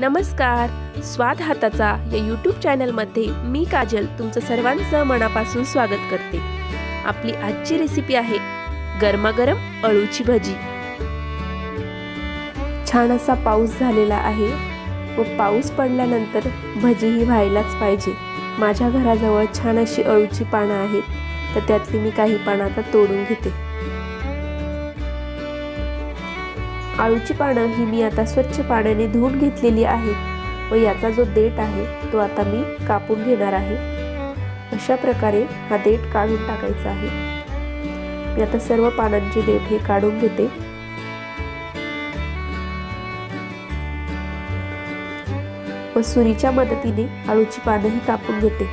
नमस्कार. स्वाद हाताचा या यूट्यूब चॅनलमध्ये मी काजल तुमचं सर्वांचं मनापासून स्वागत करते. आपली आजची रेसिपी आहे गरमागरम अळूची भजी. छान असा पाऊस झालेला आहे. व पाऊस पडल्यानंतर भजी ही व्हायलाच पाहिजे. माझ्या घराजवळ छान अशी अळूची पानं आहेत. तर त्यातली मी काही पानं आता तोडून घेते. आळूची पानं ही मी आता स्वच्छ पाण्याने धुवून घेतलेली आहेत व याचा जो देठ आहे तो आता मी कापून घेणार आहे. अशा प्रकारे हा देठ काढून टाकायचा आहे. मी आता सर्व पानांचे देठ हे काढून घेते. व सुरीच्या मदतीने आळूची पानं ही कापून घेते.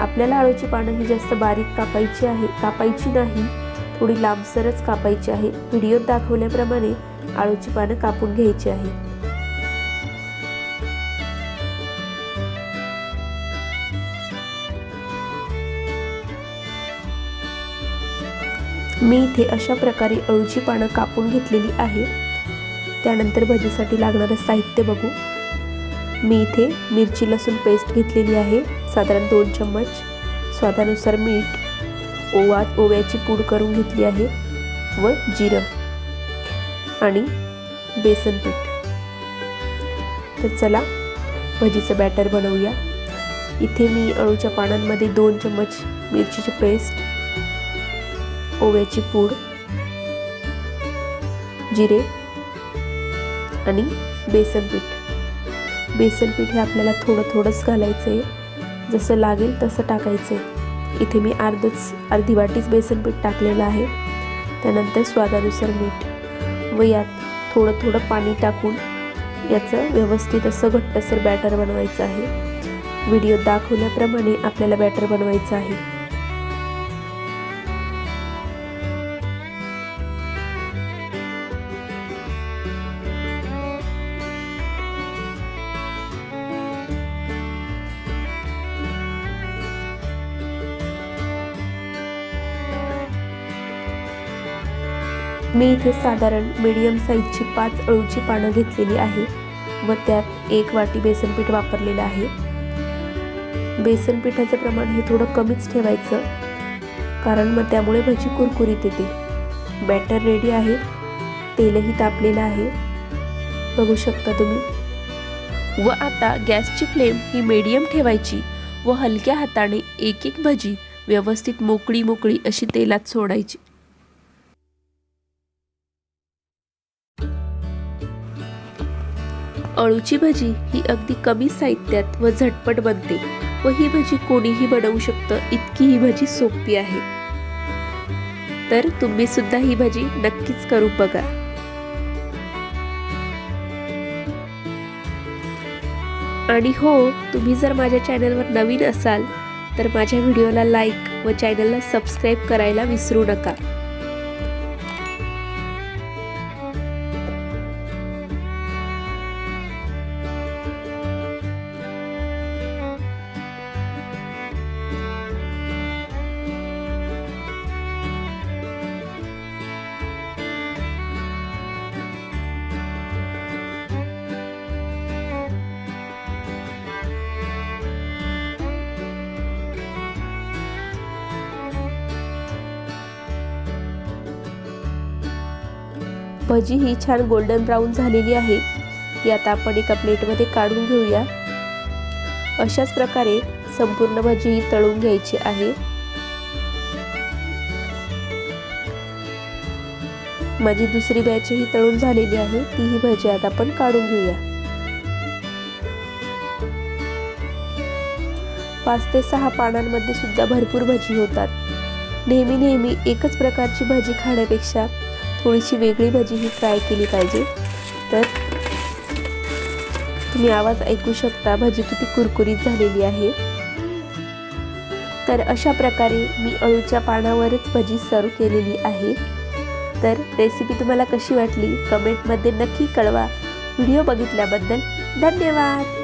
आपल्याला आळूची पानं ही जास्त बारीक कापायची आहे कापायची नाही थोडी लांबसरच कापायची आहे. व्हिडिओत दाखवल्याप्रमाणे आळूची पानं कापून घ्यायची आहे. मी इथे अशा प्रकारे अळूची पानं कापून घेतलेली आहे. त्यानंतर भजीसाठी लागणारं साहित्य बघू. मी इथे मिरची लसूण पेस्ट घेतलेली आहे. साधारण दोन चम्मच. स्वादानुसार मीठ ओवा ओव्याची पूड करून घेतली आहे व जिरं आणि बेसन पीठ. तर चला भजीचं बॅटर बनवूया. इथे मी अळूच्या पानांमध्ये दोन चम्मच मिरचीची पेस्ट ओव्याची पूड जिरे आणि बेसन पीठ. बेसन पीठ हे आपल्याला थोडं थोडंच घालायचं आहे जसं लागेल तसं टाकायचं आहे इथे मी अर्धच अर्धी वाटीच बेसन पीठ टाकलेलं आहे. त्यानंतर स्वादानुसार मीठ व यात थोडं थोडं पाणी टाकून याचं व्यवस्थित असं घट्टसर बॅटर बनवायचं आहे. व्हिडिओ दाखवल्याप्रमाणे आपल्याला बॅटर बनवायचं आहे. मी इथे साधारण मीडियम साईजची पाच अळूची पानं घेतलेली आहे व त्यात एक वाटी बेसनपीठ वापरलेलं आहे. बेसन पिठाचं प्रमाण हे थोडं कमीच ठेवायचं कारण मग त्यामुळे भजी कुरकुरीत येते. बॅटर रेडी आहे तेलही तापलेलं आहे. बघू शकता तुम्ही. व आता गॅसची फ्लेम ही मीडियम ठेवायची व हलक्या हाताने एक एक भजी व्यवस्थित मोकळी मोकळी अशी तेलात सोडायची. अळूची भजी ही अगदी कमी साहित्यात व झटपट बनते व ही भजी कोणीही बनवू शकतं इतकी ही भजी सोपी आहे. तर तुम्ही सुद्धा ही भजी नक्कीच करू बघा. आणि हो तुम्ही जर माझ्या चॅनलवर नवीन असाल तर माझ्या व्हिडिओला लाईक व चॅनलला सबस्क्राईब करायला विसरू नका. भजी ही छान गोल्डन ब्राऊन झालेली आहे. ती आता आपण एका प्लेटमध्ये काढून घेऊया. अशाच प्रकारे संपूर्ण भजी ही तळून घ्यायची आहे. माझी दुसरी बॅच ही तळून झालेली आहे. ती ही भजी आता आपण काढून घेऊया. पाच ते सहा पानांमध्ये सुद्धा भरपूर भजी होतात. नेहमी नेहमी एकच प्रकारची भाजी खाण्यापेक्षा थोडीशी वेगळी भजी ही ट्राय केली पाहिजे. तर तुम्ही आवाज ऐकू शकता भजी किती कुरकुरीत झालेली आहे. तर अशा प्रकारे मी अळूच्या पानावरच भजी सर्व केलेली आहे. तर रेसिपी तुम्हाला कशी वाटली? कमेंटमध्ये नक्की कळवा. व्हिडिओ बघितल्याबद्दल धन्यवाद!